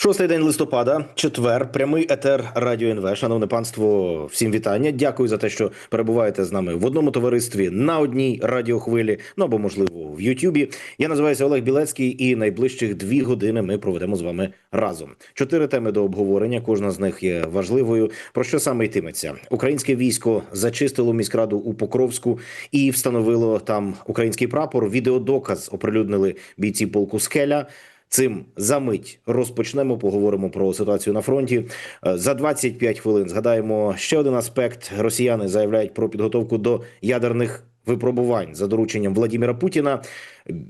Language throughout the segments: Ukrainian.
Шостий день листопада, четвер, прямий етер Радіо НВ. Шановне панство, всім вітання. Дякую за те, що перебуваєте з нами в одному товаристві на одній радіохвилі, ну або можливо в Ютубі. Я називаюся Олег Білецький, і найближчих дві години ми проведемо з вами разом. Чотири теми до обговорення. Кожна з них є важливою. Про що саме йтиметься? Українське військо зачистило міськраду у Покровську і встановило там український прапор. Відеодоказ оприлюднили бійці полку Скеля. Цим за мить розпочнемо. Поговоримо про ситуацію на фронті. Е, За 25 хвилин згадаємо ще один аспект. Росіяни заявляють про підготовку до ядерних випробувань за дорученням Владіміра Путіна.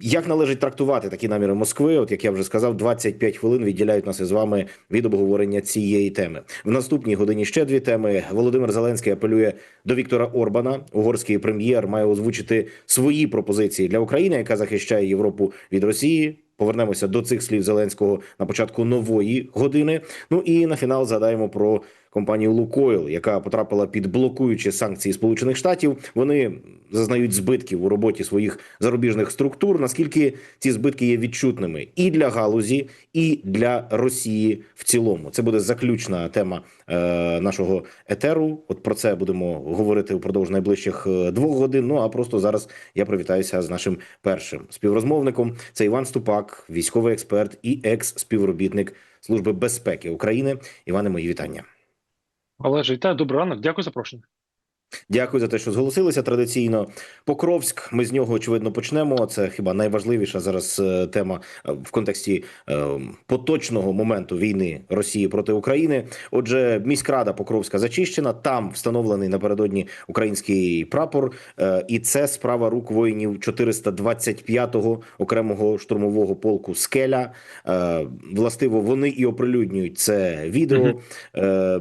Як належить трактувати такі наміри Москви? От як я вже сказав, 25 хвилин відділяють нас із вами від обговорення цієї теми. В наступній годині ще дві теми. Володимир Зеленський апелює до Віктора Орбана. Угорський прем'єр має озвучити свої пропозиції для України, яка захищає Європу від Росії. Повернемося до цих слів Зеленського на початку нової години. Ну і на фінал згадаємо про компанію Лукойл, яка потрапила під блокуючі санкції Сполучених Штатів. Вони зазнають збитків у роботі своїх зарубіжних структур. Наскільки ці збитки є відчутними і для галузі, і для Росії в цілому. Це буде заключна тема е, нашого етеру. От про це будемо говорити впродовж найближчих е, двох годин. Ну а просто зараз я привітаюся з нашим першим співрозмовником. Це Іван Ступак, військовий експерт і екс-співробітник Служби безпеки України. Іване, мої вітання. Олеже, вітаю, добрий ранок. Дякую за запрошення. Дякую за те, що зголосилися традиційно. Покровськ. Ми з нього очевидно почнемо. Це хіба найважливіша зараз е, тема е, в контексті е, поточного моменту війни Росії проти України. Отже, міськрада Покровська зачищена. Там встановлений напередодні український прапор, і це справа рук воїнів 425-го окремого штурмового полку Скеля. Властиво, вони і оприлюднюють це відео. Е,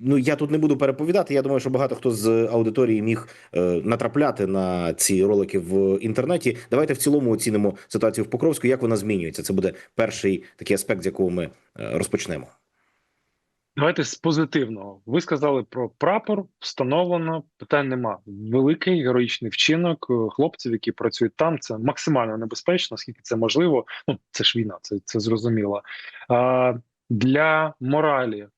ну я тут не буду переповідати. Я думаю, що багато хто з аудиторії міг е, натрапляти на ці ролики в інтернеті. Давайте в цілому оцінимо ситуацію в Покровську. Як вона змінюється? Це буде перший такий аспект, з якого ми е, розпочнемо. Давайте з позитивного. Ви сказали про прапор, встановлено, питань нема. Великий героїчний вчинок е, хлопців, які працюють там. Це максимально небезпечно, наскільки це можливо. Ну, це ж війна, це, це зрозуміло. А, для моралі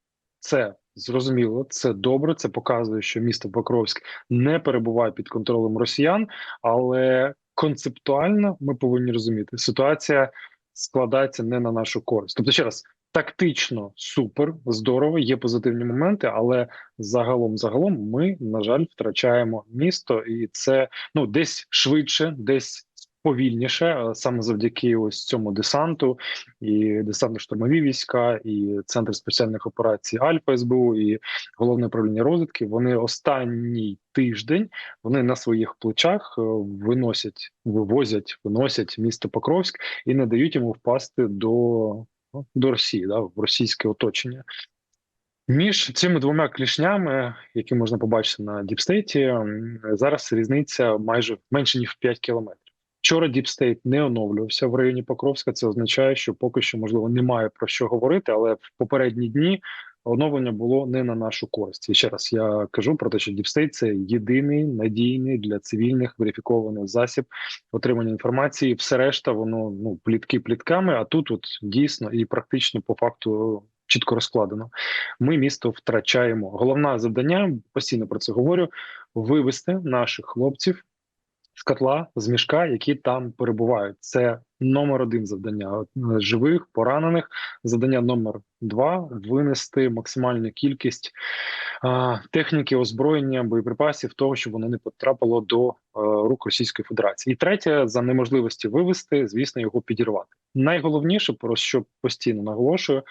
це зрозуміло, це добре. Це показує, що місто Покровськ не перебуває під контролем росіян, але концептуально ми повинні розуміти, ситуація складається не на нашу користь. Тобто, ще раз. Тактично супер, здорово, є позитивні моменти, але загалом, загалом, ми на жаль втрачаємо місто, і це ну десь швидше, десь повільніше, е, саме завдяки ось цьому десанту, і десантно-штурмові війська, і центр спеціальних операцій Альфа СБУ, і головне управління розвідки. Вони останній тиждень вони на своїх плечах е, виносять, вивозять, виносять місто Покровськ і не дають йому впасти до ну, до Росії, да, в російське оточення. Між цими двома клішнями, які можна побачити на Діпстейті, зараз різниця майже менше ніж в 5 кілометрів. Вчора Діпстейт не оновлювався в районі Покровська. Це означає, що поки що можливо немає про що говорити, але в попередні дні оновлення було не на нашу користь. І ще раз я кажу про те, що Діпстейт це єдиний надійний для цивільних верифікований засіб отримання інформації. Все решта, воно ну плітки плітками. А тут, от дійсно і практично по факту чітко розкладено. Ми місто втрачаємо. Головне завдання постійно про це говорю: вивести наших хлопців з котла, з мішка, які там перебувають. Це номер один завдання е, живих, поранених. Завдання номер два винести максимальну кількість а, техніки, озброєння, боєприпасів, того, щоб воно не потрапило до е, рук Російської Федерації. І третє, за неможливості вивести, звісно, його підірвати. Найголовніше, про що постійно наголошую.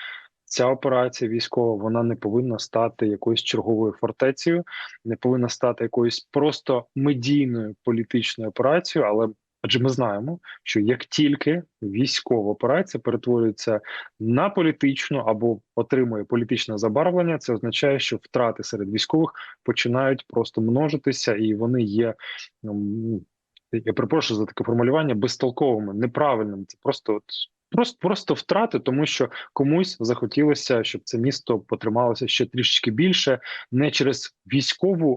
Ця операція військова вона не повинна стати якоюсь черговою фортецею, не повинна стати якоюсь просто медійною політичною операцією. Але адже ми знаємо, що як тільки військова операція перетворюється на політичну або отримує політичне забарвлення, це означає, що втрати серед військових починають просто множитися, і вони є. Я перепрошую за таке формулювання безтолковими, неправильними. Це просто от Просто просто втрати, тому що комусь захотілося, щоб це місто потрималося ще трішечки більше, не через військову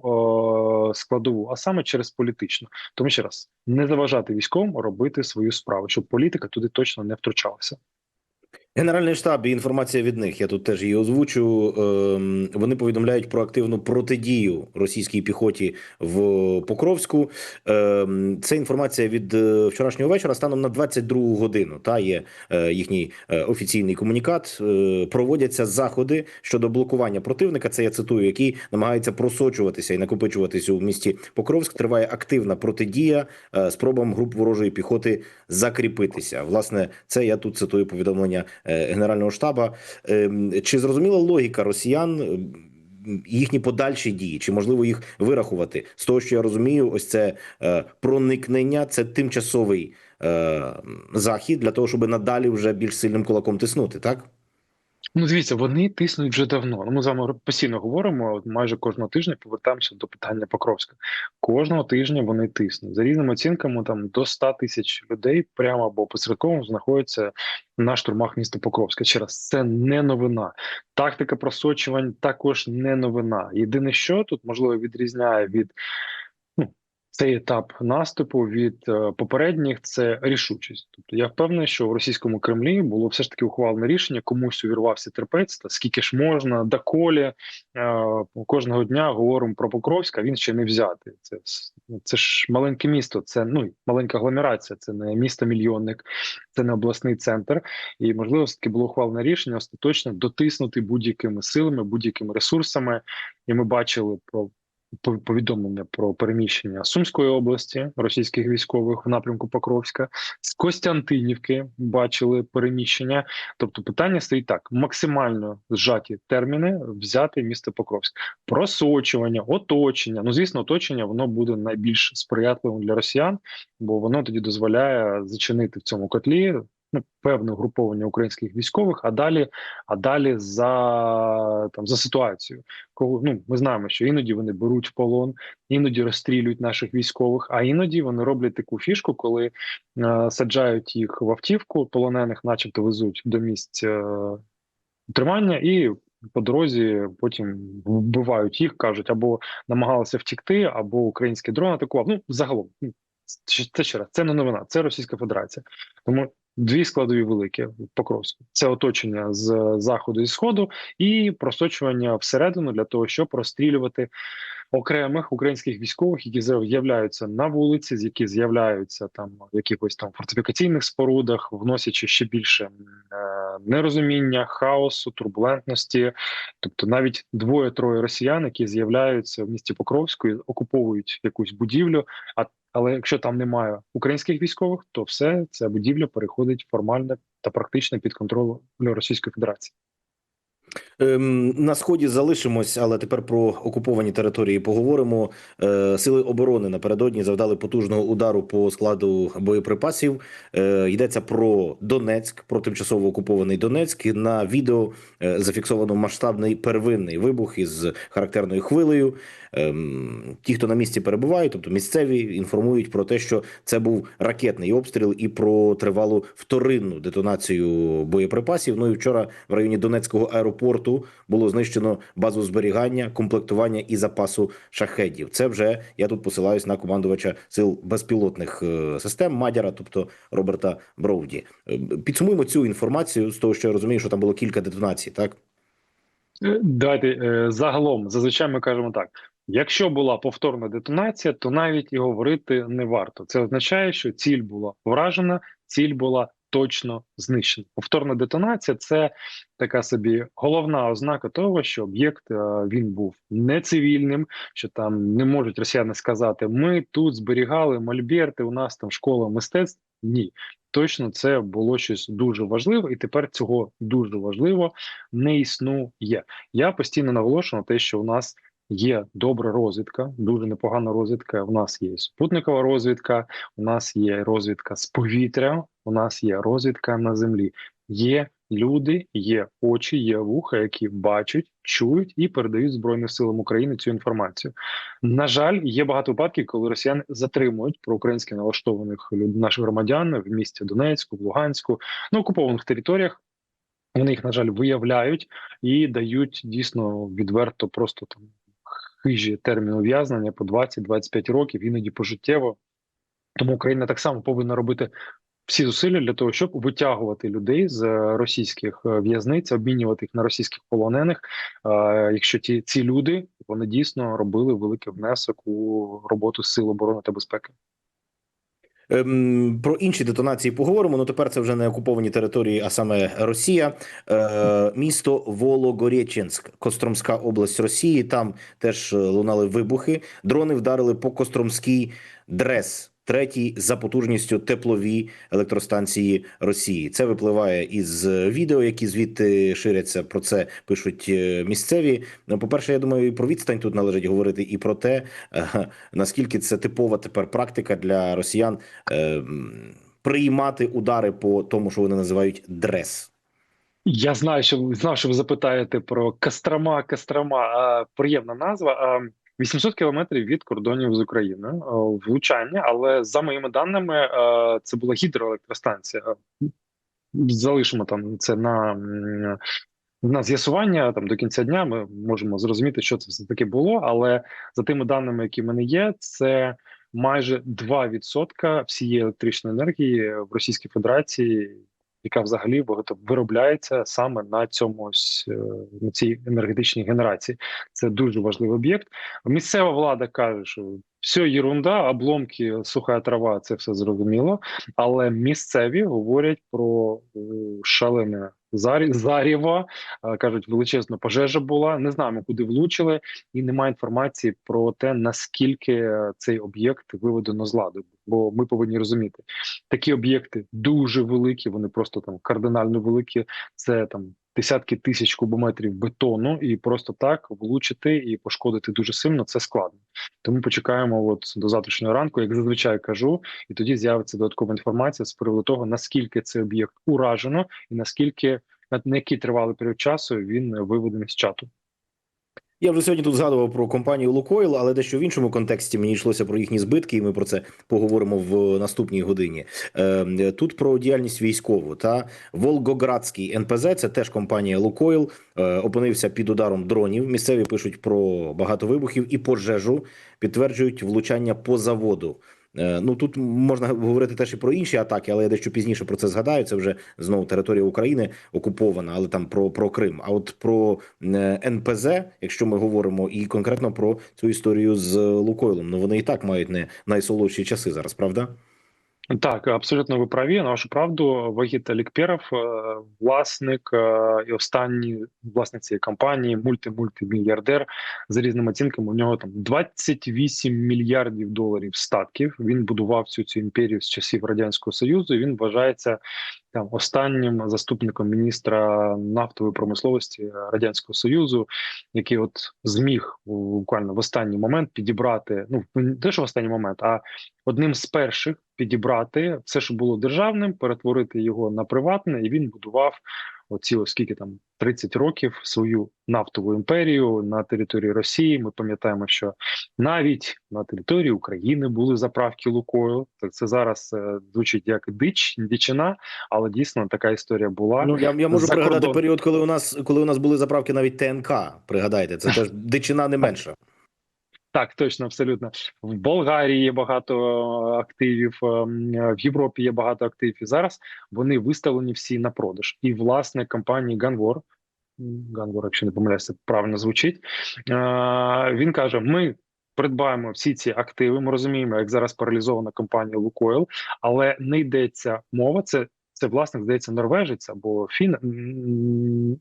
е- складову, а саме через політичну. Тому ще раз не заважати військовим робити свою справу, щоб політика туди точно не втручалася. Генеральний штаб і інформація від них. Я тут теж її озвучу. Ем, Вони повідомляють про активну протидію російській піхоті в Покровську. Ем, Це інформація від е, вчорашнього вечора. Станом на 22 годину. Та є е, їхній е, офіційний комунікат. Проводяться заходи щодо блокування противника. Це я цитую, який намагається просочуватися і накопичуватися у місті Покровськ. Триває активна протидія спробам груп ворожої піхоти закріпитися. Власне, це я тут цитую повідомлення Генерального штаба. Ем, Чи зрозуміла логіка росіян? ем, Їхні подальші дії, чи можливо їх вирахувати з того, що я розумію, ось це е, проникнення, це тимчасовий е, захід для того, щоб надалі вже більш сильним кулаком тиснути, так? Ну, дивіться, вони тиснуть вже давно. Ну, ми з вами постійно говоримо. Майже кожного тижня повертаємося до питання Покровська. Кожного тижня вони тиснуть за різними оцінками. Там до 100 тисяч людей прямо або посередково знаходяться на штурмах міста Покровська. Ще раз це не новина. Тактика просочувань також не новина. Єдине, що тут можливо відрізняє від цей етап наступу від е, попередніх це рішучість. Тобто я впевнений, що в російському Кремлі було все ж таки ухвалене рішення, комусь увірвався терпець, та скільки ж можна, доколі е, кожного дня говоримо про Покровська, він ще не взятий. Це це ж маленьке місто, це ну маленька агломерація, це не місто мільйонник, це не обласний центр. І можливо, таки було ухвалене рішення остаточно дотиснути будь-якими силами, будь-якими ресурсами. І ми бачили про повідомлення про переміщення Сумської області російських військових в напрямку Покровська з Костянтинівки бачили переміщення. Тобто, питання стоїть так: максимально зжаті терміни взяти місто Покровськ, просочування, оточення. Ну звісно, оточення воно буде найбільш сприятливим для росіян, бо воно тоді дозволяє зачинити в цьому котлі. Ну, певне угруповання українських військових, а далі, а далі за там за ситуацією. Кого ну ми знаємо, що іноді вони беруть в полон, іноді розстрілюють наших військових, а іноді вони роблять таку фішку, коли е, саджають їх в автівку, полонених, начебто, везуть до місць е, тримання, і по дорозі потім вбивають їх, кажуть, або намагалися втікти, або український дрон атакував. Ну загалом ну, це ще раз, це не новина, це Російська Федерація. Тому дві складові великі Покровську: це оточення з заходу і сходу, і просочування всередину для того, щоб розстрілювати окремих українських військових, які з'являються на вулиці, з які з'являються там в якихось там фортифікаційних спорудах, вносячи ще більше е, нерозуміння, хаосу, турбулентності. Тобто навіть двоє-троє росіян, які з'являються в місті Покровську, окуповують якусь будівлю. А але якщо там немає українських військових, то все ця будівля переходить формально та практично під контроль Російської Федерації. Ем, На сході залишимось, але тепер про окуповані території поговоримо. Е, Сили оборони напередодні завдали потужного удару по складу боєприпасів. Е, Йдеться про Донецьк, про тимчасово окупований Донецьк. На відео е, зафіксовано масштабний первинний вибух із характерною хвилею. Ем, Ті, хто на місці перебувають, тобто місцеві, інформують про те, що це був ракетний обстріл і про тривалу вторинну детонацію боєприпасів. Ну і вчора в районі Донецького аеропорту було знищено базу зберігання, комплектування і запасу шахедів. Це вже я тут посилаюсь на командувача сил безпілотних е, систем Мадяра, тобто Роберта Броуді. Е, Підсумуємо цю інформацію з того, що я розумію, що там було кілька детонацій, так. Е, Давайте е, загалом зазвичай ми кажемо так: якщо була повторна детонація, то навіть і говорити не варто. Це означає, що ціль була вражена, ціль була точно знищена. Повторна детонація це така собі головна ознака того, що об'єкт е, він був не цивільним, що там не можуть росіяни сказати: ми тут зберігали мольберти, у нас там школа мистецтв. Ні, точно це було щось дуже важливе, і тепер цього дуже важливо не існує. Я постійно наголошую на те, що у нас є добра розвідка, дуже непогана розвідка. У нас є спутникова розвідка, у нас є розвідка з повітря, у нас є розвідка на землі. Є люди, є очі, є вуха, які бачать, чують і передають Збройним силам України цю інформацію. На жаль, є багато випадків, коли росіяни затримують проукраїнськи налаштованих наших громадян в місті Донецьку, в Луганську, на окупованих територіях. Вони їх, на жаль, виявляють і дають дійсно відверто просто там хижі терміни ув'язнення по 20-25 років, іноді пожиттєво. Тому Україна так само повинна робити всі зусилля для того, щоб витягувати людей з е, російських е, в'язниць, обмінювати їх на російських полонених. Якщо ті ці люди вони дійсно робили великий внесок у роботу сил оборони та безпеки. Ем, Про інші детонації поговоримо. Ну тепер це вже не окуповані території, а саме Росія. Е, місто Вологорєченськ, Костромська область Росії. Там теж е, лунали вибухи. Дрони вдарили по Костромській дрес. Третій за потужністю теплові електростанції Росії. Це випливає із е, відео, які звідти ширяться. Про це пишуть е, місцеві. Ну, по-перше, я думаю, і про відстань тут належить говорити, і про те, е, наскільки це типова тепер практика для росіян приймати удари по тому, що вони називають дрес. Я знаю, що знав, що ви запитаєте про Кострома. Кострома а, приємна назва. А, 800 кілометрів від кордонів з Україною влучання, але за моїми даними, це була гідроелектростанція. Залишимо там це на, на з'ясування. Там до кінця дня ми можемо зрозуміти, що це все таки було. Але за тими даними, які в мене є, це майже 2% всієї електричної енергії в Російській Федерації яка взагалі виробляється саме на цьому е, на цій енергетичній генерації. Це дуже важливий об'єкт. Місцева влада каже, що все єрунда, обломки, суха трава, це все зрозуміло. Але місцеві говорять про е, шалене заріво, е, кажуть, величезна пожежа була. Не знаємо, куди влучили, і немає інформації про те, наскільки е, цей об'єкт виведено з ладу. Бо ми повинні розуміти, такі об'єкти дуже великі, вони просто там кардинально великі. Це там десятки тисяч кубометрів бетону, і просто так влучити і пошкодити дуже сильно це складно. Тому почекаємо от до завтрашнього ранку, як зазвичай кажу, і тоді з'явиться додаткова інформація з приводу того, наскільки цей об'єкт уражено, і наскільки на який тривалий період часу він виведений з чату. Я вже сьогодні тут згадував про компанію Лукойл, але дещо в іншому контексті мені йшлося про їхні збитки, і ми про це поговоримо в наступній годині. Е, Тут про діяльність військову та Волгоградський НПЗ, це теж компанія Лукойл, е, опинився під ударом дронів. Місцеві пишуть про багато вибухів і пожежу, підтверджують влучання по заводу. Е, Ну тут можна говорити теж і про інші атаки, але я дещо пізніше про це згадаю. Це вже знову територія України окупована, але там про, про Крим. А от про е, НПЗ, якщо ми говоримо і конкретно про цю історію з Лукойлом, ну вони і так мають не найсолодші часи зараз, правда? Так, абсолютно ви праві. На вашу правду, Вагіт Алікперов, е, власник і останній власник цієї компанії, мульти-мультимільярдер за різними оцінками. У нього там 28 мільярдів доларів статків. Він будував всю цю імперію з часів радянського союзу. і Він вважається там останнім заступником міністра нафтової промисловості радянського союзу, який от зміг буквально в останній момент підібрати. Ну не те, що в останній момент, а одним з перших підібрати все, що було державним, перетворити його на приватне, і він будував оці ось скільки там 30 років свою нафтову імперію на території Росії. Ми пам'ятаємо, що навіть на території України були заправки Лукою. Так це зараз е, звучить як дич, дичина, але дійсно така історія була. Ну я, я можу За пригадати кордон. період, коли у нас коли у нас були заправки навіть ТНК. Пригадайте, це теж дичина не менша. Так, точно, абсолютно. В Болгарії є багато е, активів, ем, е, в Європі є багато активів. І зараз вони виставлені всі на продаж. І власне компанії Ганвор, Ганвор, якщо не помиляюся, правильно звучить. е, Він каже: ми. Придбаємо всі ці активи. Ми розуміємо, як зараз паралізована компанія Лукойл, але не йдеться мова. Це це власник здається норвежець або фін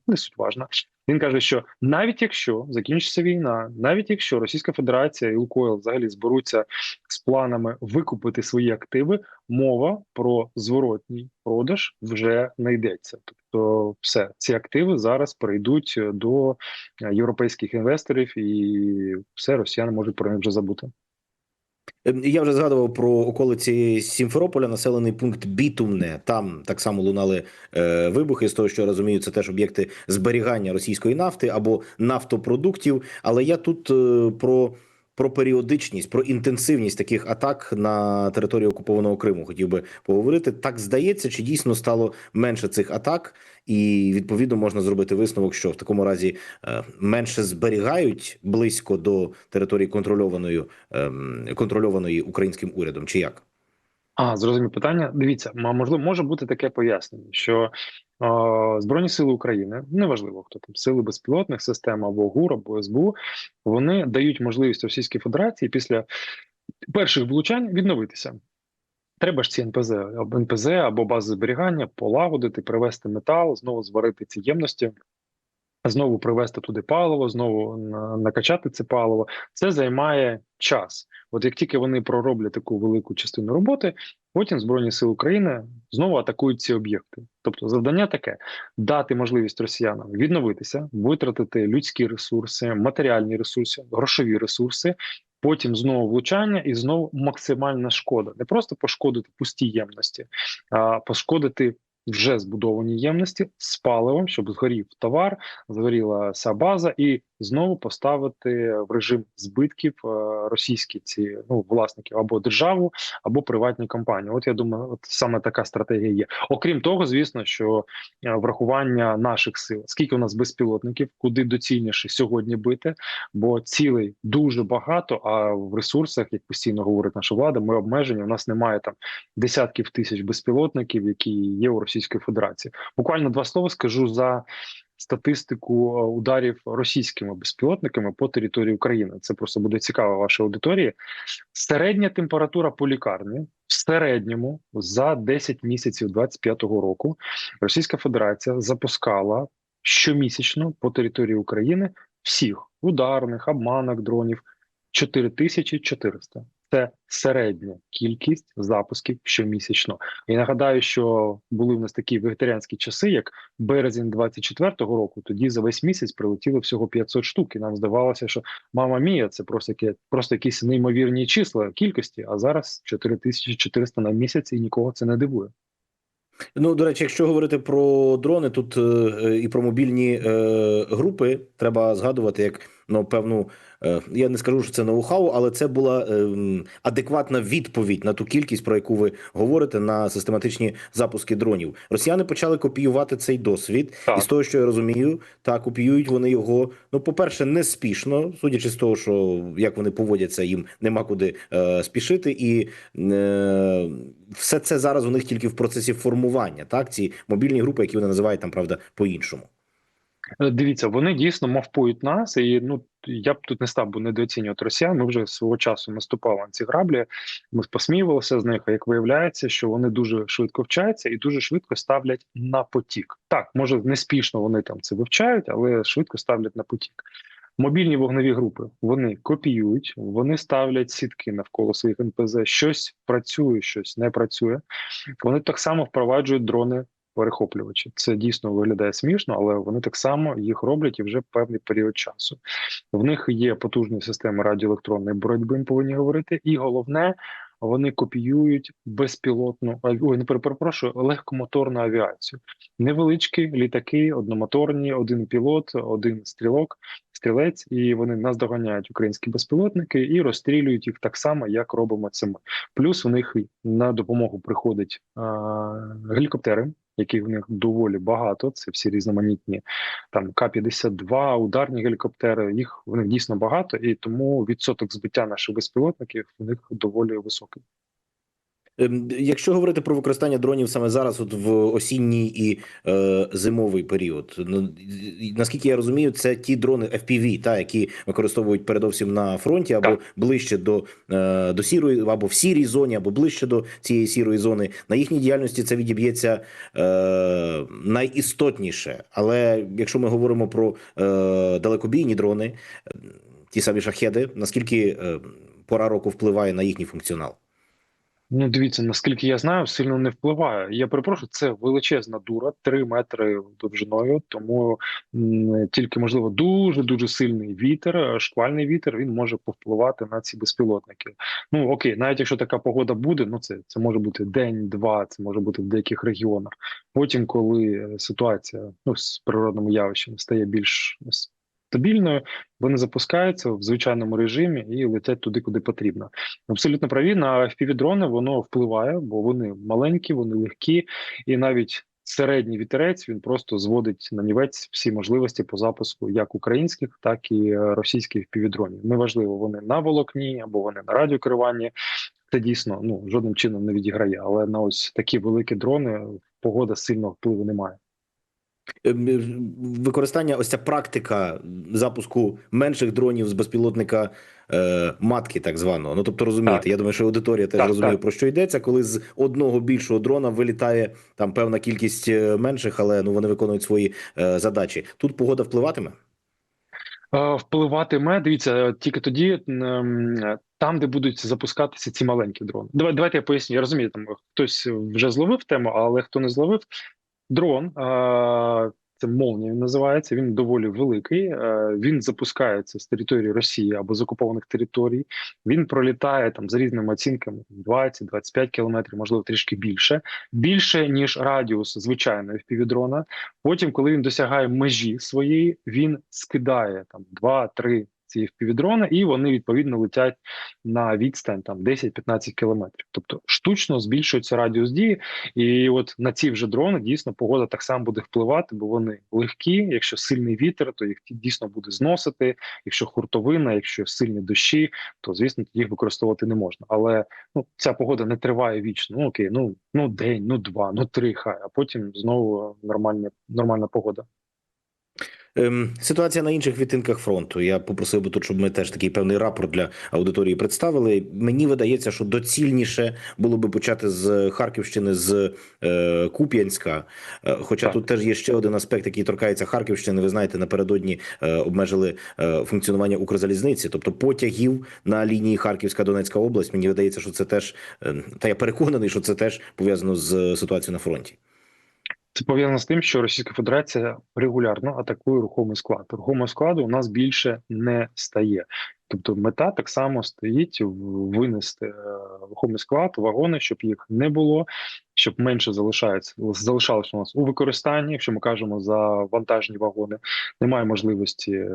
не суть важна. Він каже, що навіть якщо закінчиться війна, навіть якщо Російська Федерація і Лукойл взагалі зберуться з планами викупити свої активи, мова про зворотній продаж вже не йдеться. Тобто, все ці активи зараз перейдуть до е, європейських інвесторів, і все росіяни можуть про них вже забути. Ем, Я вже згадував про околиці Сімферополя, населений пункт Бітумне. Там так само лунали е, вибухи. З того, що я розумію, це теж об'єкти зберігання російської нафти або нафтопродуктів. Але я тут е, про, про періодичність, про інтенсивність таких атак на території окупованого Криму хотів би поговорити. Так здається, чи дійсно стало менше цих атак, і відповідно можна зробити висновок, що в такому разі е, менше зберігають близько до території контрольованої, ем, контрольованої українським урядом, чи як? А, зрозумів питання. Дивіться, можливо, може бути таке пояснення, що Збройні сили України, неважливо хто там, сили безпілотних систем або ГУР, або СБУ, вони дають можливість Російській Федерації після перших влучань відновитися. Треба ж ці НПЗ або НПЗ або бази зберігання полагодити, привести метал, знову зварити ці ємності, знову привести туди паливо, знову накачати це паливо. Це займає час. От як тільки вони пророблять таку велику частину роботи, потім Збройні Сили України знову атакують ці об'єкти. Тобто, завдання таке: дати можливість росіянам відновитися, витратити людські ресурси, матеріальні ресурси, грошові ресурси. Потім знову влучання і знову максимальна шкода. Не просто пошкодити пусті ємності, а пошкодити вже збудовані ємності з паливом, щоб згорів товар, згоріла вся база, і знову поставити в режим збитків е, російські ці ну власників або державу, або приватні компанії. От я думаю, от саме така стратегія є. Окрім того, звісно, що е, врахування наших сил, скільки у нас безпілотників, куди доцільніше сьогодні бити, бо цілей дуже багато. А в ресурсах, як постійно говорить наша влада, ми обмежені. У нас немає там десятків тисяч безпілотників, які є у Російської Федерації. Буквально два слова скажу за статистику е, ударів російськими безпілотниками по території України. Це просто буде цікаво вашій аудиторії. Середня температура по лікарні в середньому за 10 місяців 25-го року Російська Федерація запускала щомісячно по території України всіх ударних, обманок дронів 4400. Це середня кількість запусків щомісячно. І нагадаю, що були в нас такі вегетаріанські часи, як березень 24-го року. Тоді за весь місяць прилетіло всього 500 штук. І нам здавалося, що мама мія, це просто яке просто якісь неймовірні числа кількості. А зараз 4400 на місяць, і нікого це не дивує. Ну, до речі, якщо говорити про дрони, тут е, і про мобільні е, групи, треба згадувати як ну, певну. е, Я не скажу, що це ноу-хау, але це була е, адекватна відповідь на ту кількість, про яку ви говорите, на систематичні запуски дронів. Росіяни почали копіювати цей досвід, Так. і з того, що я розумію, так копіюють вони його. Ну, по-перше, не спішно, судячи з того, що як вони поводяться, їм нема куди е, спішити, і е, все це зараз у них тільки в процесі формування. Так, ці мобільні групи, які вони називають там, правда, по-іншому. Е, Дивіться, вони дійсно мавпують нас, і ну я б тут не став би недооцінювати росіян. Ми вже свого часу наступали на ці граблі. Ми посміювалися з них. А як виявляється, що вони дуже швидко вчаться і дуже швидко ставлять на потік. Так, може неспішно вони там це вивчають, але швидко ставлять на потік. Мобільні вогневі групи вони копіюють, вони ставлять сітки навколо своїх НПЗ. Щось працює, щось не працює. Вони так само впроваджують дрони перехоплювачі. Це дійсно виглядає смішно, але вони так само їх роблять і вже певний період часу. В них є потужні системи радіоелектронної боротьби, ми повинні говорити, і головне. Вони копіюють безпілотну ой, не перепрошую, легкомоторну авіацію. Невеличкі літаки, одномоторні, один пілот, один стрілок, стрілець, і вони наздоганяють українські безпілотники і розстрілюють їх так само, як робимо це ми. Плюс у них на допомогу приходять а, гелікоптери, яких в них доволі багато. Це всі різноманітні там К-52, ударні гелікоптери. Їх в них дійсно багато, і тому відсоток збиття наших безпілотників у них доволі високий. Ем, Якщо говорити про використання дронів саме зараз, от в осінній і е, зимовий період, ну наскільки я розумію, це ті дрони FPV, та які використовують передовсім на фронті або Так. ближче до, е, до сірої, або в сірій зоні, або ближче до цієї сірої зони. На їхній діяльності це відіб'ється е, найістотніше. Але якщо ми говоримо про е, далекобійні дрони, ті самі шахеди, наскільки е, пора року впливає на їхній функціонал? Ну, дивіться, наскільки я знаю, сильно не впливає. Я перепрошую, це величезна дура, 3 метри довжиною, тому тільки можливо дуже дуже сильний вітер, е, шквальний вітер, він може повпливати на ці безпілотники. Ну окей, навіть якщо така погода буде, ну це, це може бути день-два, це може бути в деяких регіонах. Потім, коли е, ситуація ну, з природними явищами стає більш стабільною, вони запускаються в звичайному режимі і летять туди, куди потрібно. Абсолютно праві на FPV-дрони воно впливає, бо вони маленькі, вони легкі, і навіть середній вітерець він просто зводить на нівець всі можливості по запуску як українських, так і е, російських FPV-дронів. Неважливо, вони на волокні або вони на радіокеруванні. Це дійсно ну жодним чином не відіграє. Але на ось такі великі дрони погода сильного впливу немає. Ем, Використання, ось ця практика запуску менших дронів з безпілотника е, матки, так званого. Ну тобто розумієте, Так. я думаю, що аудиторія теж Так, розуміє так. про що йдеться, коли з одного більшого дрона вилітає там певна кількість е, менших, але ну вони виконують свої е, задачі. Тут погода впливатиме. Е, Впливатиме, дивіться, е, тільки тоді там, де будуть запускатися ці маленькі дрони. Давай, давайте я поясню. Я розумію, там хтось вже зловив тему, але хто не зловив, дрон. Це молнія називається. Він доволі великий. Він запускається з території Росії або з окупованих територій. Він пролітає там за різними оцінками 20-25 кілометрів, можливо, трішки більше, більше ніж радіус звичайної FPV-дрона. Потім, коли він досягає межі своєї, він скидає там 2-3 ці FPV-дрони, і вони відповідно летять на відстань там 10-15 кілометрів. Тобто штучно збільшується радіус дії, і от на ці вже дрони дійсно погода так само буде впливати, бо вони легкі. Якщо сильний вітер, то їх дійсно буде зносити. Якщо хуртовина, якщо сильні дощі, то звісно їх використовувати не можна. Але ну ця погода не триває вічно. Ну окей, ну ну день, ну два, ну три, хай, а потім знову нормальна нормальна погода. Ем, ситуація на інших відтинках фронту. Я попросив би тут, щоб ми теж такий певний рапорт для аудиторії представили. Мені видається, що доцільніше було би почати з Харківщини, з е, Куп'янська. Е, хоча Так. тут теж є ще один аспект, який торкається Харківщини. Ви знаєте, напередодні е, обмежили е, функціонування Укрзалізниці, тобто потягів на лінії Харківська Донецька область. Мені видається, що це теж е, та я переконаний, що це теж пов'язано з ситуацією на фронті. Це пов'язано з тим, що Російська Федерація регулярно атакує рухомий склад. Рухомого складу у нас більше не стає. Тобто мета так само стоїть винести е, рухомий склад, вагони, щоб їх не було, щоб менше залишається залишалося у нас у використанні. Якщо ми кажемо за вантажні вагони, немає можливості е,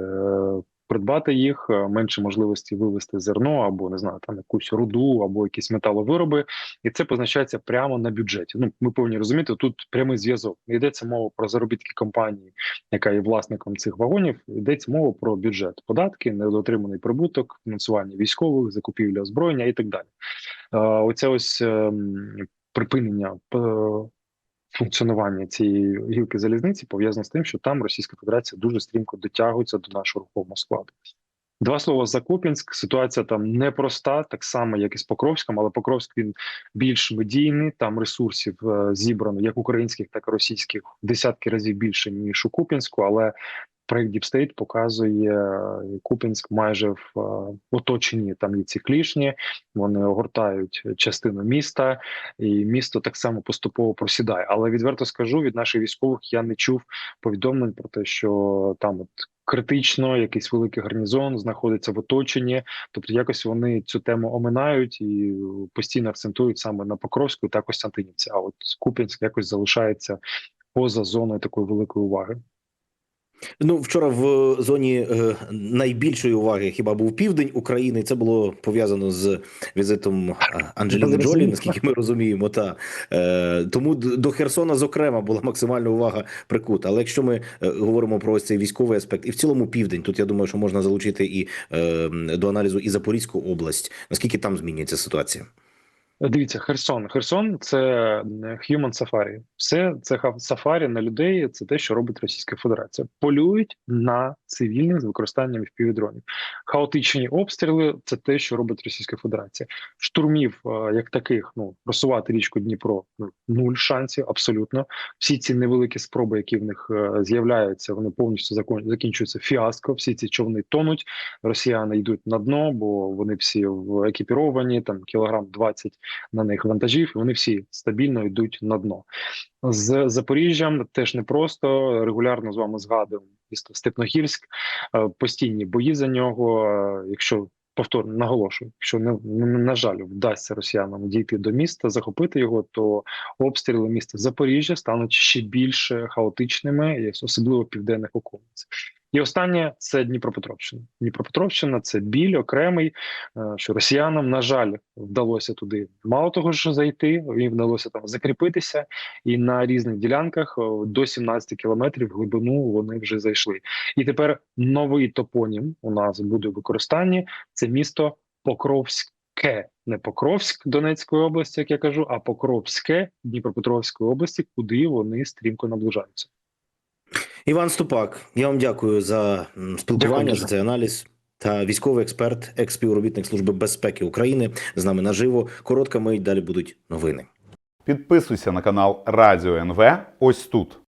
придбати їх, е, менше можливості вивезти зерно або не знаю, там якусь руду, або якісь металовироби, і це позначається прямо на бюджеті. Ну ми повинні розуміти, тут прямий зв'язок. Йдеться мова про заробітки компанії, яка є власником цих вагонів. Йдеться мова про бюджет, податки, недоотриманий прибуток, фінансування військових, закупівля озброєння і так далі. Е, Оце ось ем, припинення е, функціонування цієї гілки залізниці пов'язано з тим, що там Російська Федерація дуже стрімко дотягується до нашого рухомого складу. Два слова за Куп'янськ. Ситуація там непроста, так само як і з Покровськом, але Покровськ він більш медійний. Там ресурсів е, зібрано як українських, так і російських десятки разів більше ніж у Куп'янську. Але проект Deep State показує е, Куп'янськ майже в е, оточенні. Там є ці клішні, вони огортають частину міста, і місто так само поступово просідає. Але відверто скажу від наших військових я не чув повідомлень про те, що там от критично якийсь великий гарнізон знаходиться в оточенні. Тобто, якось вони цю тему оминають і постійно акцентують саме на Покровську та Костянтинівці. А от Куп'янськ якось залишається поза зоною такої великої уваги. Ну, вчора в зоні е, найбільшої уваги хіба був південь України. Це було пов'язано з візитом а, Анджеліни Джолі, наскільки ми розуміємо. Та е, тому до Херсона, зокрема, була максимальна увага прикута. Але якщо ми е, говоримо про ось цей військовий аспект, і в цілому південь, тут я думаю, що можна залучити і е, до аналізу і Запорізьку область. Наскільки там змінюється ситуація? Дивіться, Херсон. Херсон це human safari. Все це сафарі на людей. Це те, що робить Російська Федерація. Полюють на цивільних з використанням впівдронів. Хаотичні обстріли це те, що робить Російська Федерація. Штурмів е, як таких, ну просувати річку Дніпро ну, нуль шансів, абсолютно. Всі ці невеликі спроби, які в них е, з'являються, вони повністю закінчуються фіаско. Всі ці човни тонуть. Росіяни йдуть на дно, бо вони всі в- екіпіровані, там кілограм 20 на них вантажів, і вони всі стабільно йдуть на дно. З Запоріжжям теж непросто. Регулярно з вами згадуємо місто Степногірськ, е, постійні бої за нього. Е, Якщо повторно наголошую, якщо не на жаль вдасться росіянам дійти до міста, захопити його, то обстріли міста Запоріжжя стануть ще більш хаотичними, особливо південних околицях. І останнє це Дніпропетровщина. Дніпропетровщина це біль окремий, е, що росіянам, на жаль, вдалося туди мало того, що зайти, їм вдалося там закріпитися, і на різних ділянках до 17 кілометрів глибину вони вже зайшли. І тепер новий топонім у нас буде в використанні. Це місто Покровське, не Покровськ Донецької області, як я кажу, а Покровське Дніпропетровської області, куди вони стрімко наближаються. Іван Ступак, я вам дякую за спілкування, Дякую за цей аналіз. Та військовий експерт, екс-співробітник Служби безпеки України з нами наживо. Коротка мить, далі будуть новини. Підписуйся на канал Радіо НВ ось тут.